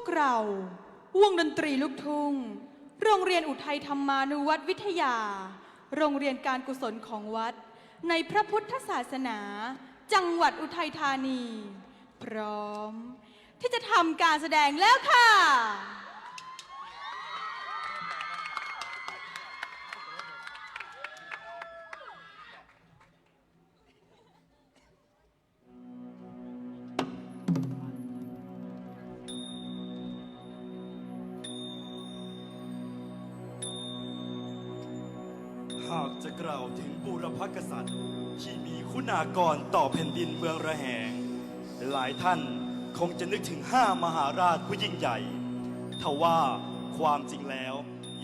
กเรา วงดนตรีลูกทุ่ง โรงเรียนอุทัยธรรมานุวัตวิทยา โรงเรียนการกุศลของวัด ในพระพุทธศาสนา จังหวัดอุทัยธานี พร้อม ที่จะทำการแสดงแล้วค่ะากรต่อแผ่นดินเมืองระแหง หลายท่านคงจะนึกถึงห้ามหาราชผู้ยิ่งใหญ่ทว่าความจริงแล้ว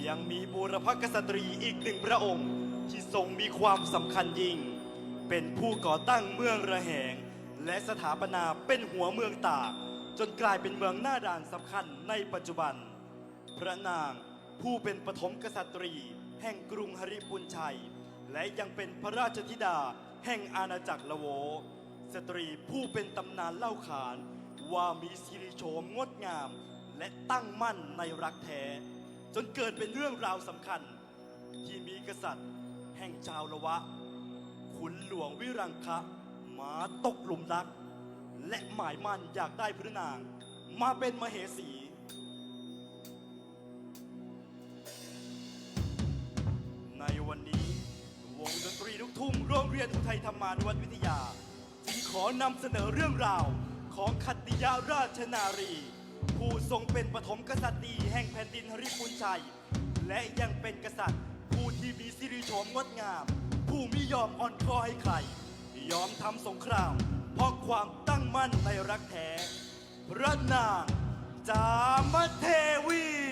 ยังมีบูรพกษัตรีอีกหนึ่งพระองค์ ที่ทรงมีความสำคัญยิ่ง เป็นผู้ก่อตั้งเมืองระแหง และสถาปนาเป็นหัวเมืองตาก จนกลายเป็นเมืองหน้าด่านสำคัญในปัจจุบัน พระนางผู้เป็นปฐมกษัตรี แห่งกรุงหริปุญชัย และยังเป็นพระราชธิดา แห่งอาณาจักรละโว สตรีผู้เป็นตำนานเล่าขาน ว่ามีสิริโฉมงดงาม และตั้งมั่นในรักแท้ จนเกิดเป็นเรื่องราวสำคัญ ที่มีกษัตริย์ แห่งชาวละวะ ขุนหลวงวิรังคะมาตกหลุมรัก และหมายมั่นอยากได้พระนาง มาเป็นมเหสี ลูกทุ่งโรงเรียนอุทัยธรรมานุวัฒน์วิทยาจึงขอนำเสนอเรื่องราวของขัตติยาราชนารี ผู้ทรงเป็นปฐมกษัตริย์แห่งแผ่นดินริปุญชัย และยังเป็นกษัตริย์ ผู้ที่มีสิริโฉมงดงาม ผู้ไม่ยอมอ่อนข้อให้ใครยอมทำสงคราม เพราะความตั้งมั่นในรักแท้พระนางจามเทวี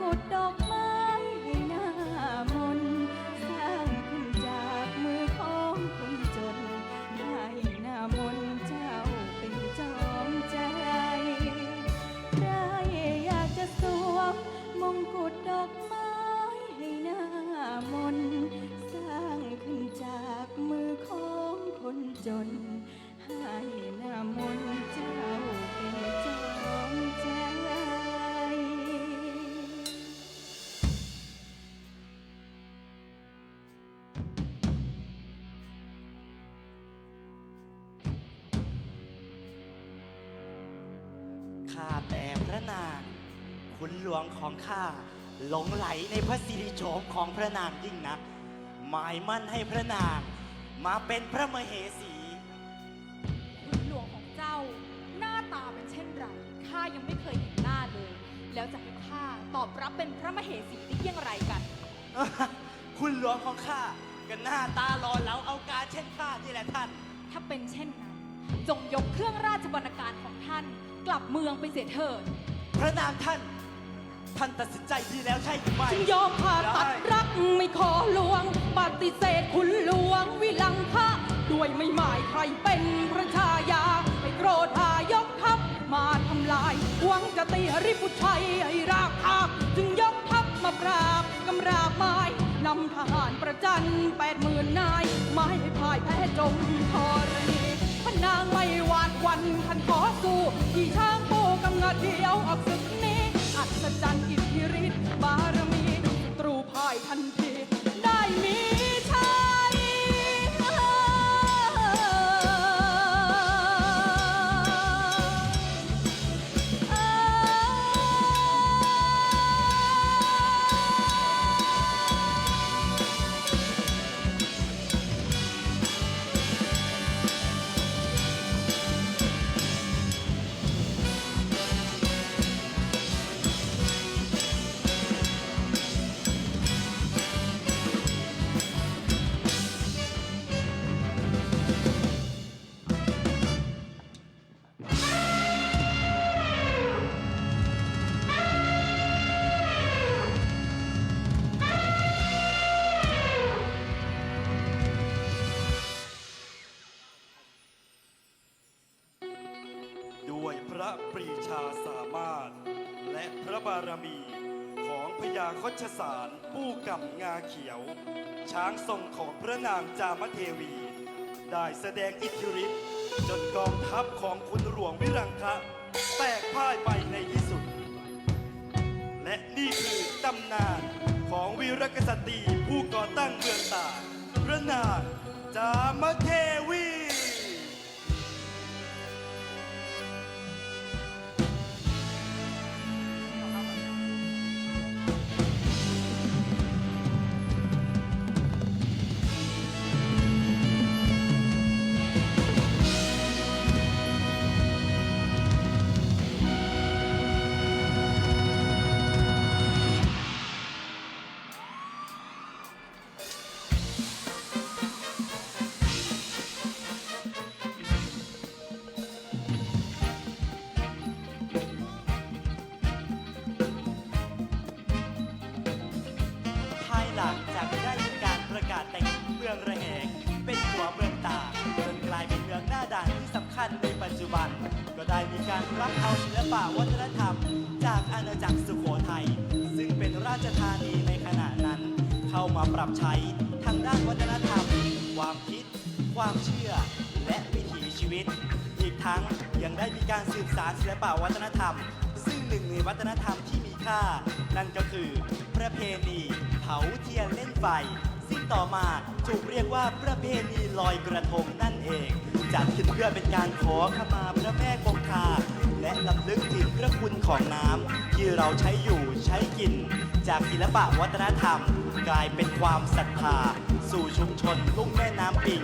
กุฎดอก หลวงของข้าหลงไหลในพระสิริโฉมของพระนางยิ่งนัก หมายมั่นให้พระนางมาเป็นพระมเหสีคุณหลวงของเจ้า หน้าตาเป็นเช่นไรข้ายังไม่เคยเห็นหน้าเลย แล้วจะให้ข้าตอบรับเป็นพระมเหสีได้อยังไรกัน คุณหลวงของข้าก็หน้าตาหล่อเหลาเอาการเช่นข้านี่แหละท่าน ถ้าเป็นเช่นนั้น จงยกเครื่องราชบรรณาการของท่าน กลับเมืองไปเสียเถิด พระนางท่าน ท่านตัดสินใจดีแล้วใช่หรือไม่จึงยอมผ่าตัดรักไม่ขอลวง ปฏิเสธคุณหลวงวิลังคะด้วยไม่หมายใครเป็นพระชายา ไปโกรธหายกทัพมาทำลายหวังจะตีริพุชัยให้ราคาจึงยกทัพมาปราบกำราบไม้นำทหารประจันแปดหมื่นนายไม้ให้พ่ายแพ้จงทรณีพนางไม่หวาดวันขันขอสู้ที่ช้างโปกำงัดเดียวออกศึ จันทร์อิทธิฤทธิ์บารมีตรูพ่ายทันที คชสารผู้กำงาเขียว ช้างทรงของพระนางจามเทวี ได้แสดงอิทธิฤทธิ์จนกองทัพของคุณหลวงวิรังคะ แตกพ่ายไปในที่สุด และนี่คือตำนานของวีรกษัตริย์ผู้ก่อตั้งเมืองตากพระนางจามเท การรับเอาศิลปะวัฒนธรรม จากอาณาจักรสุโขทัยซึ่งเป็นราชธานีในขณะนั้น เข้ามาปรับใช้ทางด้านวัฒนธรรม ความคิด ความเชื่อ และวิถีชีวิต อีกทั้งยังได้มีการสืบสานศิลปะวัฒนธรรม ซึ่งหนึ่งในวัฒนธรรมที่มีค่า นั่นก็คือ ประเพณีเผาเทียนเล่นไฟซึ่งต่อมาถูกเรียกว่าประเพณีลอยกระทงนั่นเอง จัดขึ้นเพื่อเป็นการขอขมาพระแม่คงคา และลำลึกถึงพระคุณของน้ำที่เราใช้อยู่ใช้กิน จากศิลปะวัฒนธรรม กลายเป็นความศรัทธา สู่ชุมชนลุ่มแม่น้ำปิง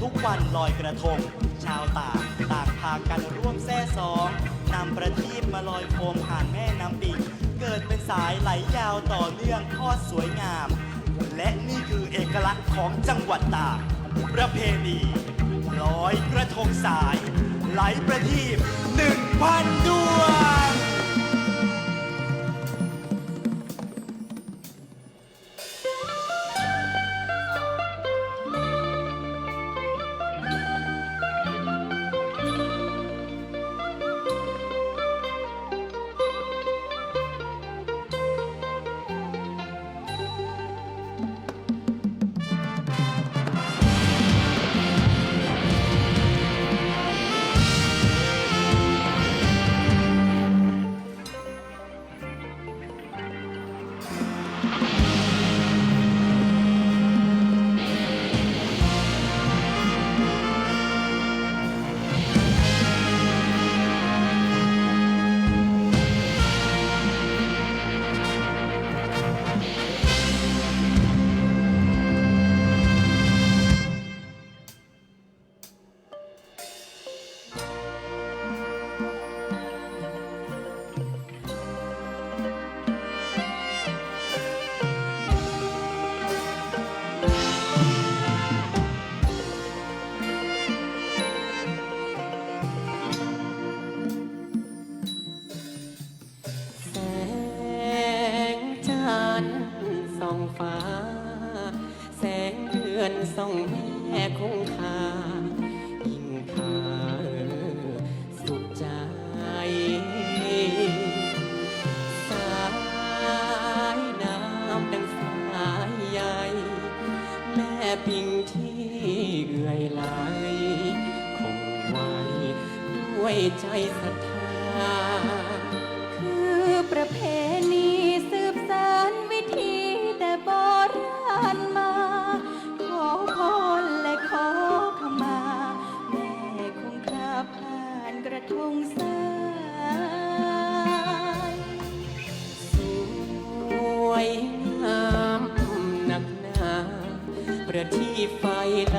ทุกวันลอยกระทง ชาวตาต่างพากันร่วมแซ่ซองนำประทีปมาลอยโคมผ่านแม่น้ำปิง เกิดเป็นสายไหลยาวต่อเนื่องทอดสวยงาม และนี่คือเอกลักษณ์ของจังหวัดตากประเพณี ลอยกระทงสาย ไหลประทีปหนึ่งพันดวง ที่ไฟไหล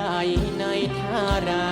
ในทารา